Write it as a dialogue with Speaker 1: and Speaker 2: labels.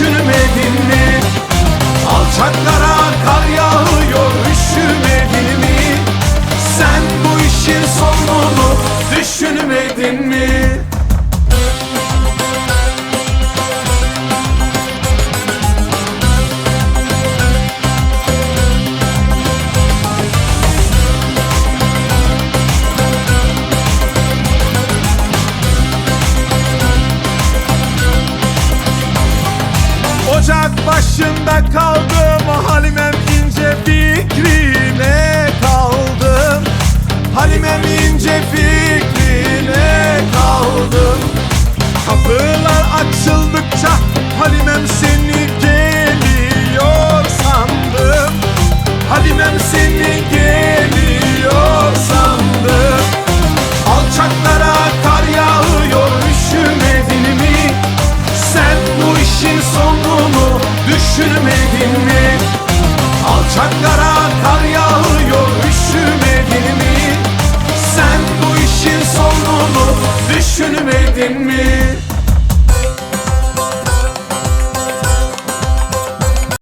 Speaker 1: mi? Alçaklara kar yağıyor üşümedin mi? Sen bu işin sonunu düşünmedin mi? Ocak başında kaldım Halimem ince fikrine kaldım. Halimem ince fikrine kaldım. Kapılar açıldıkça Halimem seni geliyor düşünmedin mi?